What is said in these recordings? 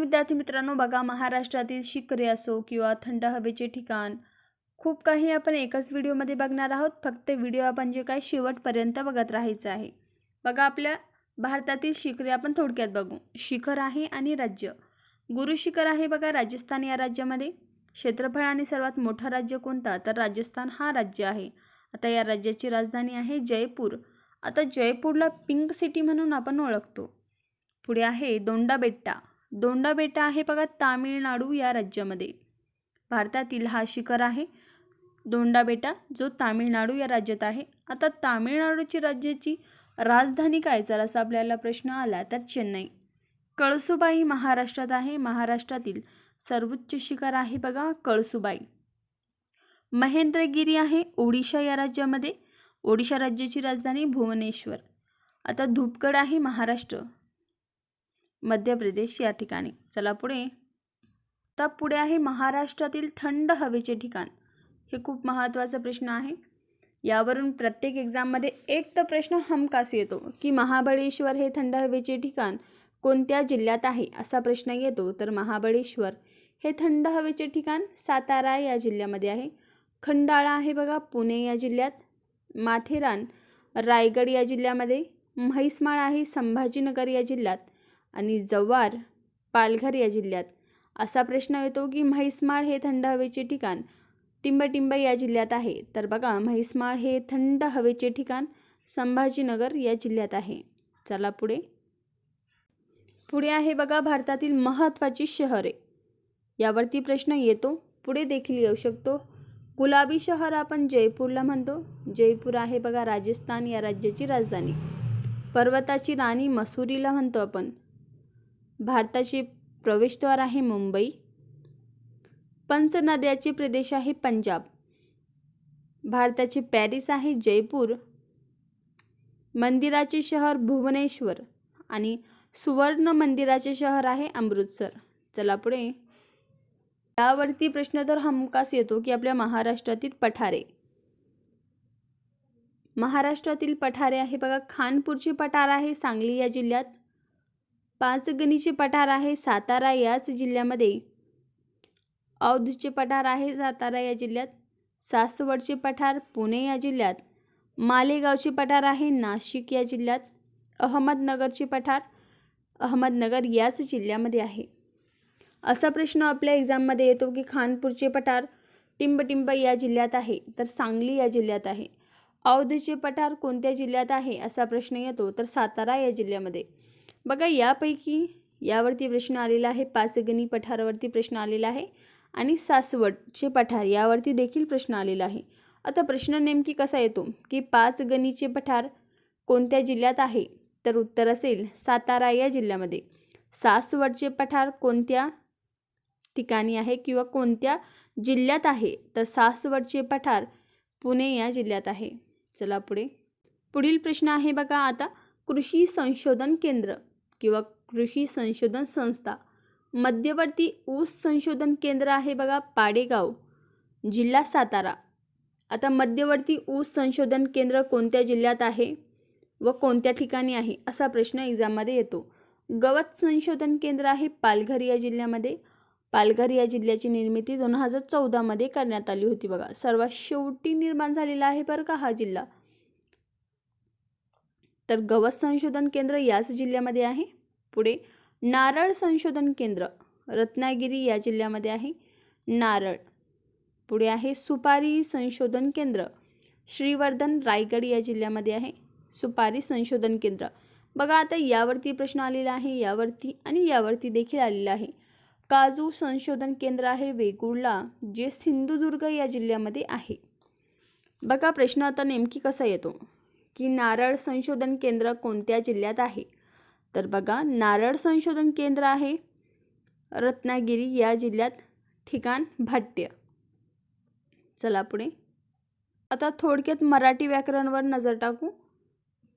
विद्यार्थी मित्रांनो बघा महाराष्ट्रातील शिखरे असो किंवा थंड हवेचे ठिकाण खूप काही आपण एकाच व्हिडिओमध्ये बघणार आहोत. फक्त व्हिडिओ आपण जे काय शेवटपर्यंत बघत राहायचं आहे. बघा आपल्या भारतातील शिखरे आपण थोडक्यात बघू. शिखर आहे आणि राज्य. गुरु शिखर आहे बघा राजस्थान या राज्यामध्ये. क्षेत्रफळाने सर्वात मोठं राज्य कोणता? तर राजस्थान हा राज्य आहे. आता या राज्याची राजधानी आहे जयपूर. आता जयपूरला पिंक सिटी म्हणून आपण ओळखतो. पुढे आहे दोंडा बेट्टा दोंडा बेटा आहे बघा तामिळनाडू या राज्यामध्ये. भारतातील हा शिखर आहे. दोंडा बेटा जो तामिळनाडू या राज्यात आहे. आता तामिळनाडूची राज्याची राजधानी काय? जर असा आपल्याला प्रश्न आला तर चेन्नई. कळसुबाई महाराष्ट्रात आहे. महाराष्ट्रातील सर्वोच्च शिखर आहे बघा कळसुबाई. महेंद्रगिरी आहे ओडिशा या राज्यामध्ये. ओडिशा राज्याची राजधानी भुवनेश्वर. आता धूपगड आहे महाराष्ट्र. मध्य प्रदेश या ठिकाणी. चला पुढे. आता पुढे आहे महाराष्ट्रातील थंड हवेचे ठिकाण. हे खूप महत्त्वाचा प्रश्न आहे. यावरून प्रत्येक एक्झाममध्ये एक तर प्रश्न हमखास येतो की महाबळेश्वर हे थंड हवेचे ठिकाण कोणत्या जिल्ह्यात आहे असा प्रश्न येतो. तर महाबळेश्वर हे थंड हवेचे ठिकाण सातारा या जिल्ह्यामध्ये आहे. खंडाळा आहे बघा पुणे या जिल्ह्यात. माथेरान रायगड या जिल्ह्यामध्ये. म्हैसमाळ आहे संभाजीनगर या जिल्ह्यात. आणि जव्हार पालघर या जिल्ह्यात. असा प्रश्न येतो की म्हैसमाळ हे थंड हवेचे ठिकाण टिंबटिंब या जिल्ह्यात आहे. तर बघा म्हैसमाळ हे थंड हवेचे ठिकाण संभाजीनगर या जिल्ह्यात आहे. चला पुढे. पुढे आहे बघा भारतातील महत्त्वाची शहरे. यावरती प्रश्न येतो पुढे देखील येऊ शकतो. गुलाबी शहर आपण जयपूरला म्हणतो. जयपूर आहे बघा राजस्थान या राज्याची राजधानी. पर्वताची राणी मसुरीला म्हणतो आपण. भारताचे प्रवेशद्वार आहे मुंबई. पंचनद्याचे प्रदेश आहे पंजाब. भारताचे पॅरिस आहे जयपूर. मंदिराचे शहर भुवनेश्वर आणि सुवर्ण मंदिराचे शहर आहे अमृतसर. चला पुढे. यावरती प्रश्न तर हमखास येतो की आपल्या महाराष्ट्रातील पठारे. महाराष्ट्रातील पठारे आहे बघा खानपूरचे पठार आहे सांगली या जिल्ह्यात. पाचगणीचे पठार आहे सातारा याच जिल्ह्यामध्ये. औधचे पठार आहे सातारा या जिल्ह्यात. सासवडचे पठार पुणे या जिल्ह्यात. मालेगावचे पठार आहे नाशिक या जिल्ह्यात. अहमदनगरचे पठार अहमदनगर याच जिल्ह्यामध्ये आहे. असा प्रश्न आपल्या एक्झाममध्ये येतो की खानपूरचे पठार टिंबटिंब या जिल्ह्यात आहे तर सांगली या जिल्ह्यात आहे. औधचे पठार कोणत्या जिल्ह्यात आहे असा प्रश्न येतो तर सातारा या जिल्ह्यामध्ये. बघा यापैकी यावरती प्रश्न आलेला आहे पाचगणी पठारावरती प्रश्न आलेला आहे आणि सासवडचे पठार यावरती देखील प्रश्न आलेला आहे. आता प्रश्न नेमकी कसा येतो? की पाच गणीचे पठार कोणत्या जिल्ह्यात आहे? तर उत्तर असेल सातारा या जिल्ह्यामध्ये. सासवडचे पठार कोणत्या ठिकाणी आहे किंवा कोणत्या जिल्ह्यात आहे? तर सासवडचे पठार पुणे या जिल्ह्यात आहे. चला पुढे. पुढील प्रश्न आहे बघा आता कृषी संशोधन केंद्र. किंवा कृषी संशोधन संस्था. मध्यवर्ती ऊस संशोधन केंद्र आहे बघा पाडेगाव जिल्हा सातारा. आता मध्यवर्ती ऊस संशोधन केंद्र कोणत्या जिल्ह्यात आहे व कोणत्या ठिकाणी आहे असा प्रश्न एक्झाममध्ये येतो. गवत संशोधन केंद्र आहे पालघर या जिल्ह्यामध्ये. पालघर या जिल्ह्याची निर्मिती दोन हजार चौदामध्ये करण्यात आली होती बघा. सर्वात शेवटी निर्माण झालेला आहे बरं का हा जिल्हा. तर गवत संशोधन केंद्र याच जिल्ह्यामध्ये आहे. पुढे नारळ संशोधन केंद्र रत्नागिरी या जिल्ह्यामध्ये आहे. नारळ. पुढे आहे सुपारी संशोधन केंद्र श्रीवर्धन रायगड या जिल्ह्यामध्ये आहे. सुपारी संशोधन केंद्र. बघा आता यावरती प्रश्न आलेला आहे यावरती आणि यावरती देखील आलेला आहे. काजू संशोधन केंद्र आहे वेगुळला जे सिंधुदुर्ग या जिल्ह्यामध्ये आहे. बघा प्रश्न आता नेमकी कसा येतो? की नारळ संशोधन केंद्र कोणत्या जिल्ह्यात आहे? तर बघा नारळ संशोधन केंद्र आहे रत्नागिरी या जिल्ह्यात ठिकाण भाट्य. चला पुढे. आता थोडक्यात मराठी व्याकरणवर नजर टाकू.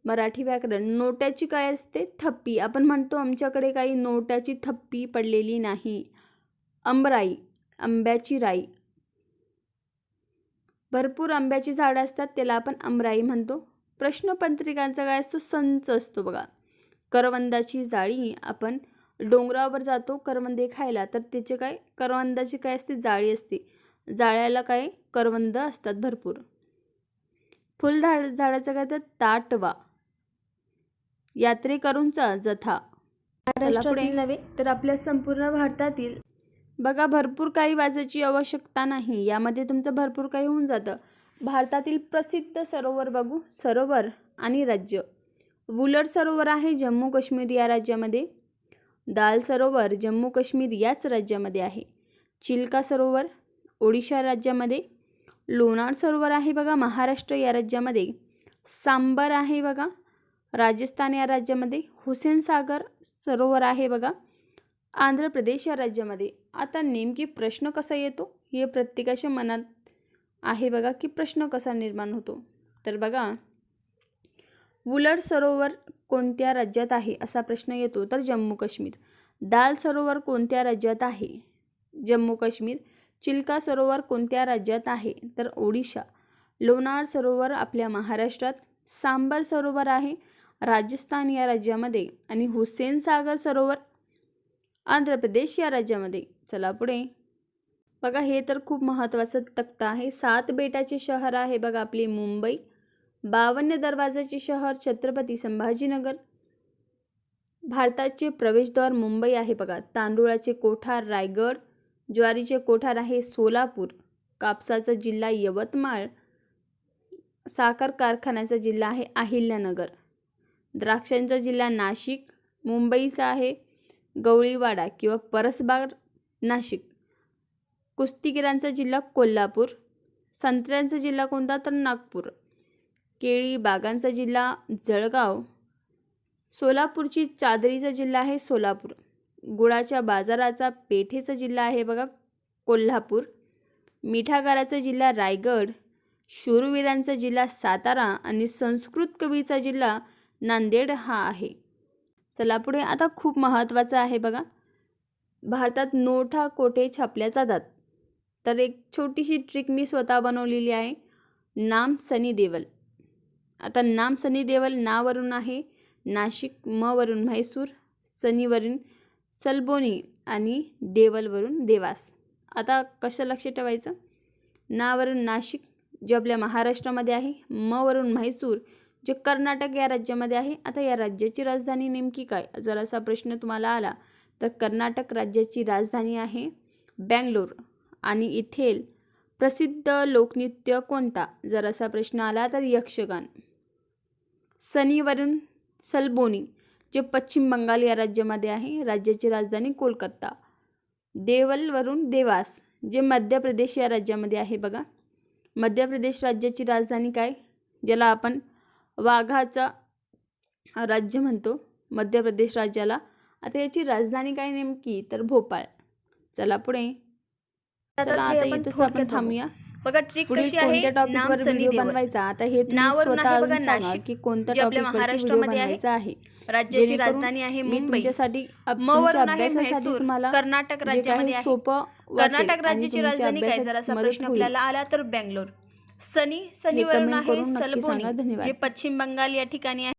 मराठी व्याकरण नोट्याची काय असते? थप्पी. आपण म्हणतो आमच्याकडे काही नोट्याची थप्पी पडलेली नाही. अंबराई आंब्याची राई. भरपूर आंब्याची झाडं असतात त्याला आपण अमराई म्हणतो. प्रश्नपत्रिकांचा काय असतो? संच असतो बघा. करवंदाची जाळी आपण डोंगरावर जातो करवंदे खायला. तर त्याचे काय? करवंदाची काय असते? जाळी असते. जाळ्याला काय? करवंद असतात भरपूर. फुल झाड झाडाचं काय तर? ताटवा. यात्रेकरूंचा जथा. महाराष्ट्रातील नव्हे तर आपल्या संपूर्ण भारतातील. बघा भरपूर काही वाचायची आवश्यकता नाही. यामध्ये तुमचं भरपूर काही होऊन जातं. भारतातील प्रसिद्ध सरोवर बघू. सरोवर आणि राज्य. वुलर सरोवर आहे जम्मू काश्मीर या राज्यामध्ये. दाल सरोवर जम्मू काश्मीर याच राज्यामध्ये आहे. चिल्का सरोवर ओडिशा राज्यामध्ये. लोणार सरोवर आहे बघा महाराष्ट्र या राज्यामध्ये. सांबर आहे बघा राजस्थान या राज्यामध्ये. हुसेन सागर सरोवर आहे बघा आंध्र प्रदेश या राज्यामध्ये. आता नेमकी प्रश्न कसा येतो हे प्रत्येकाच्या मनात आहे बघा की प्रश्न कसा निर्माण होतो. तर बघा वुलड सरोवर कोणत्या राज्यात आहे असा प्रश्न येतो. तर जम्मू काश्मीर. दाल सरोवर कोणत्या राज्यात आहे? जम्मू काश्मीर. चिल्का सरोवर कोणत्या राज्यात आहे? तर ओडिशा. लोणार सरोवर आपल्या महाराष्ट्रात. सांबर सरोवर आहे राजस्थान या राज्यामध्ये. आणि हुसेन सागर सरोवर आंध्र प्रदेश या राज्यामध्ये. चला पुढे. बघा हे तर खूप महत्त्वाचं तक्ता आहे. सात बेटाचे शहर आहे बघा आपली मुंबई. बावन्न दरवाजाचे शहर छत्रपती संभाजीनगर. भारताचे प्रवेशद्वार मुंबई आहे बघा. तांदूळाचे कोठार रायगड. ज्वारीचे कोठार आहे सोलापूर. कापसाचा जिल्हा यवतमाळ. साखर कारखान्याचा जिल्हा आहे अहिल्यानगर. द्राक्षांचा जिल्हा नाशिक. मुंबईचा आहे गवळीवाडा किंवा परसबाग नाशिक. कुस्तीगिरांचा जिल्हा कोल्हापूर. संत्र्यांचा जिल्हा कोणता तर नागपूर. केळी बागांचा जिल्हा जळगाव. सोलापूरची चादरीचा जिल्हा आहे सोलापूर. गुळाच्या बाजाराचा पेठेचा जिल्हा आहे बघा कोल्हापूर. मिठागाराचा जिल्हा रायगड. शूरवीरांचा जिल्हा सातारा आणि संस्कृत कवीचा जिल्हा नांदेड हा आहे. चला पुढे आता खूप महत्त्वाचं आहे बघा. भारतात नोटा कोठे छापल्या जातात? तर एक छोटीशी ट्रिक मी स्वतः बनवलेली आहे. नाम सनी देवल. आता नाम सनी देवल नावरून आहे. नाशिक मवरून म्हैसूर सनीवरून सलबोनी आणि देवलवरून देवास. आता कसं लक्ष ठेवायचं? नावरून नाशिक जे आपल्या महाराष्ट्रामध्ये आहे. मवरून म्हैसूर जे कर्नाटक या राज्यामध्ये आहे. आता या राज्याची राजधानी नेमकी काय? जर असा प्रश्न तुम्हाला आला. तर कर्नाटक राज्याची राजधानी आहे बँगलोर. आणि इथेल प्रसिद्ध लोकनृत्य कोणता? जर असा प्रश्न आला तर यक्षगान. सनीवरून सलबोनी जे पश्चिम बंगाल या राज्यामध्ये आहे राज्याची राजधानी कोलकाता. देवलवरून देवास जे मध्य प्रदेश या राज्यामध्ये आहे बघा. मध्य प्रदेश राज्याची राजधानी काय? ज्याला आपण वाघाचा राज्य म्हणतो मध्य प्रदेश राज्याला. आता याची राजधानी काय नेमकी? तर भोपाळ. चला पुढे. चला आता इथंच आपण थांबूया. बघा ट्रिक कशी आहे नाम वर व्हिडिओ बनवायचा आता हे नावावरून आहे बघा नाशिक, की कोणत्या आपल्या महाराष्ट्रामध्ये आहे. राज्याची राजधानी आहे मुंबई. तुमच्यासाठी अभ्यासासाठी तुम्हाला कर्नाटक राज्यामध्ये सोपं कर्नाटक राज्याची राजधानी काय? जर असा प्रश्न. आपल्याला आला तर बँगलोर. सनी सनीवरून आहे सलबोनी. जे पश्चिम बंगाल या ठिकाणी आहे.